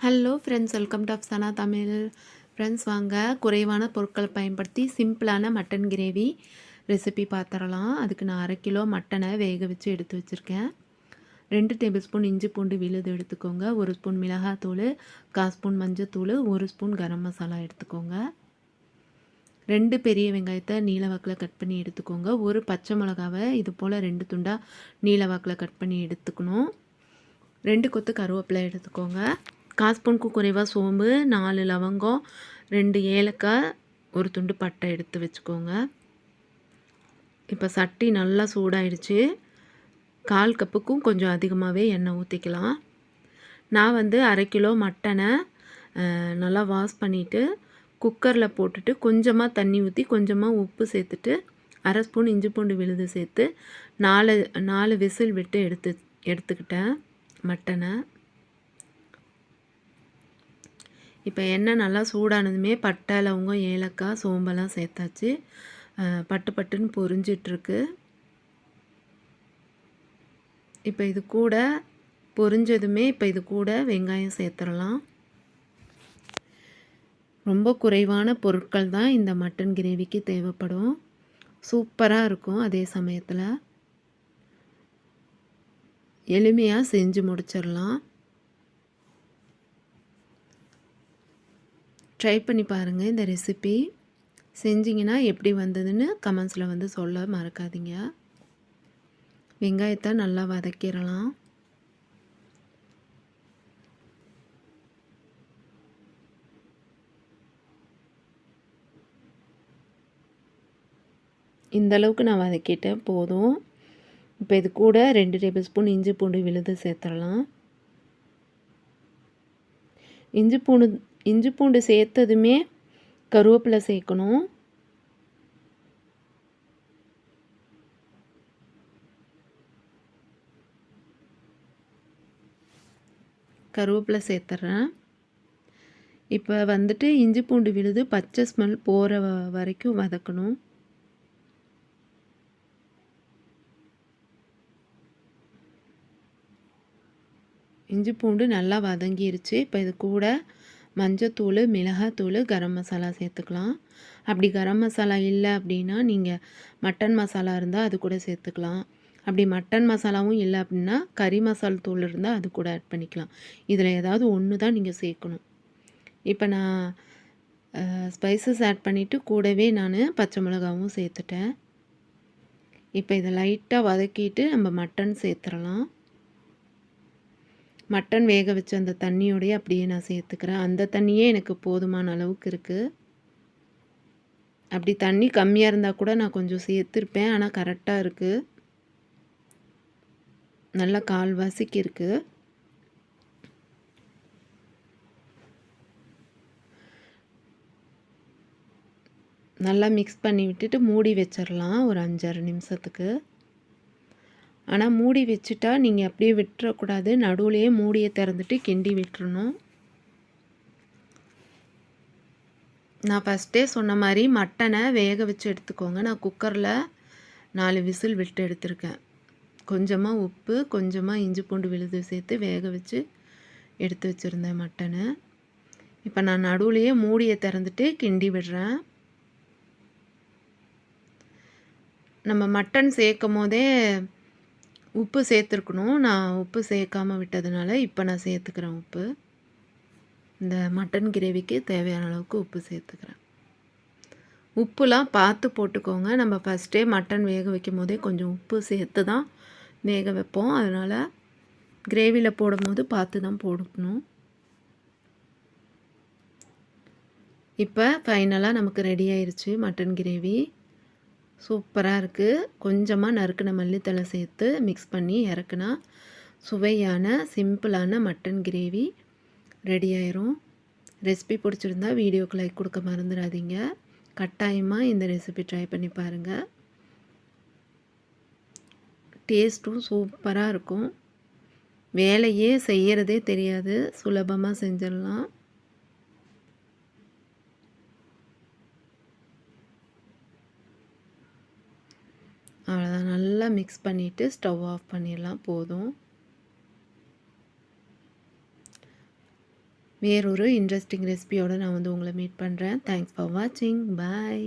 Hello friends welcome to Afsana Tamil friends வாங்க குறைவான பொருட்கள் பயன்படுத்தி சிம்பிளான மட்டன் கிரேவி ரெசிபி பார்த்துடலாம் அதுக்கு நான் அரை கிலோ மட்டனை வேக வச்சு எடுத்து வச்சுருக்கேன். ரெண்டு டேபிள் ஸ்பூன் இஞ்சி பூண்டு விழுது எடுத்துக்கோங்க. ஒரு ஸ்பூன் மிளகாத்தூள் கால் ஸ்பூன் மஞ்சத்தூள் ஒரு ஸ்பூன் கரம் மசாலா எடுத்துக்கோங்க. ரெண்டு பெரிய வெங்காயத்தை நீல வாக்கில் கட் பண்ணி எடுத்துக்கோங்க. ஒரு பச்சை மிளகாவை இது போல் ரெண்டு துண்டாக நீல வாக்கில் கட் பண்ணி எடுத்துக்கணும். ரெண்டு கொத்து கருவேப்பிலை எடுத்துக்கோங்க. கால் ஸ்பூனுக்கு குறைவாக சோம்பு நாலு லவங்கம் ரெண்டு ஏலக்காய் ஒரு துண்டு பட்டை எடுத்து வச்சுக்கோங்க. இப்போ சட்டி நல்லா சூடாயிடுச்சு. கால் கப்புக்கும் கொஞ்சம் அதிகமாகவே எண்ணெய் ஊற்றிக்கலாம் நான் வந்து அரை கிலோ மட்டனை நல்லா வாஷ் பண்ணிவிட்டு குக்கரில் போட்டுட்டு கொஞ்சமாக தண்ணி ஊற்றி கொஞ்சமாக உப்பு சேர்த்துட்டு அரை ஸ்பூன் இஞ்சி பூண்டு விழுது சேர்த்து நாலு நாலு விசில் விட்டு எடுத்து எடுத்துக்கிட்டேன் மட்டனை. இப்போ எண்ணெய் நல்லா சூடானதுமே பட்டை லவங்கம் ஏலக்காய் சோம்பெல்லாம் சேர்த்தாச்சு. பட்டு பட்டுன்னு பொரிஞ்சிட்ருக்கு. இப்போ இது கூட பொரிஞ்சதுமே இப்போ இது கூட வெங்காயம் சேர்த்துடலாம். ரொம்ப குறைவான பொருட்கள் தான் இந்த மட்டன் கிரேவிக்கு தேவைப்படும். சூப்பராக இருக்கும் அதே சமயத்தில். எளிமையாக செஞ்சு முடிச்சிடலாம். ட்ரை பண்ணி பாருங்கள் இந்த ரெசிபி செஞ்சிங்கன்னா எப்படி வந்ததுன்னு கமெண்ட்ஸில் வந்து சொல்ல மறக்காதீங்க. வெங்காயத்தை நல்லா வதக்கிடலாம். இந்தளவுக்கு நான் வதக்கிட்டேன் போதும். இப்போ இது கூட ரெண்டு டேபிள் ஸ்பூன் இஞ்சி பூண்டு விழுது சேர்த்துடலாம். இஞ்சி பூண்டு இஞ்சி பூண்டு சேர்த்ததுமே கருவேப்பிலை சேர்க்கணும். கருவேப்பிலை சேர்த்துட்றேன் இப்போ வந்துட்டு இஞ்சி பூண்டு விழுது பச்சை ஸ்மெல் போகிற வரைக்கும் வதக்கணும். இஞ்சி பூண்டு நல்லா வதங்கிருச்சு. இப்போ இது கூட மஞ்சத்தூள் மிளகாத்தூள் கரம் மசாலா சேர்த்துக்கலாம். அப்படி கரம் மசாலா இல்லை அப்படின்னா நீங்கள் மட்டன் மசாலா இருந்தால் அது கூட சேர்த்துக்கலாம். அப்படி மட்டன் மசாலாவும் இல்லை அப்படின்னா கறி மசால் தூள் இருந்தால் அது கூட ஆட் பண்ணிக்கலாம். இதில் ஏதாவது ஒன்று தான் நீங்கள் சேர்க்கணும். இப்போ நான் ஸ்பைசஸ் ஆட் பண்ணிவிட்டு கூடவே நான் பச்சை மிளகாவும் சேர்த்துட்டேன். இப்போ இதை லைட்டாக வதக்கிட்டு நம்ம மட்டன் சேர்த்துடலாம். மட்டன் வேக வச்ச அந்த தண்ணியோடைய அப்படியே நான் சேர்த்துக்கிறேன். அந்த தண்ணியே எனக்கு போதுமான அளவுக்கு இருக்குது அப்படி தண்ணி கம்மியாக இருந்தால் கூட நான் கொஞ்சம் சேர்த்துருப்பேன். ஆனால் கரெக்டாக இருக்குது நல்லா கால்வாசிக்கு இருக்குது நல்லா மிக்ஸ் பண்ணி விட்டுட்டு மூடி வச்சிடலாம் ஒரு அஞ்சாறு நிமிஷத்துக்கு. ஆனால் மூடி வச்சுட்டா நீங்கள் அப்படியே விட்டுறக்கூடாது. நடுவுலையே மூடியை திறந்துட்டு கிண்டி விட்டுறணும். நான் ஃபஸ்ட்டே சொன்ன மாதிரி மட்டனை வேக வச்சு எடுத்துக்கோங்க. நான் குக்கரில் நாலு விசில் விட்டு எடுத்திருக்கேன். கொஞ்சமாக உப்பு கொஞ்சமாக இஞ்சி பூண்டு விழுது சேர்த்து வேக வச்சு எடுத்து வச்சுருந்தேன் மட்டனை. இப்போ நான் நடுவுலையே மூடியை திறந்துட்டு கிண்டி விடுறேன். நம்ம மட்டன் சேர்க்கும் போதே உப்பு சேர்த்துருக்கணும். நான் உப்பு சேர்க்காம விட்டதுனால இப்போ நான் சேர்த்துக்கிறேன் உப்பு. இந்த மட்டன் கிரேவிக்கு தேவையான அளவுக்கு உப்பு சேர்த்துக்கிறேன். உப்புலாம் பார்த்து போட்டுக்கோங்க. நம்ம ஃபஸ்ட்டே மட்டன் வேக வைக்கும் போதே கொஞ்சம் உப்பு சேர்த்து தான் வேக வைப்போம். அதனால் கிரேவியில் போடும்போது பார்த்து தான் போடணும். இப்போ ஃபைனலாக நமக்கு ரெடி ஆயிடுச்சு மட்டன் கிரேவி. சூப்பராக இருக்குது கொஞ்சமாக நறுக்கின மல்லித்தலை சேர்த்து மிக்ஸ் பண்ணி இறக்குனா சுவையான சிம்பிளான மட்டன் கிரேவி ரெடி ஆயிரும். ரெசிபி பிடிச்சிருந்தா வீடியோக்கு லைக் கொடுக்க மறந்துடாதீங்க. கட்டாயமாக இந்த ரெசிபி ட்ரை பண்ணி பாருங்கள் டேஸ்ட்டும் சூப்பராக இருக்கும். வேலையே செய்கிறதே தெரியாது. சுலபமாக செஞ்சிடலாம். அவ்வளோதான் நல்லா மிக்ஸ் பண்ணிவிட்டு ஸ்டவ் ஆஃப் பண்ணிடலாம் போதும். வேறொரு இன்ட்ரெஸ்டிங் ரெசிபியோடு நான் வந்து உங்களை மீட் பண்ணுறேன் தேங்க்ஸ் ஃபார் வாட்சிங் பாய்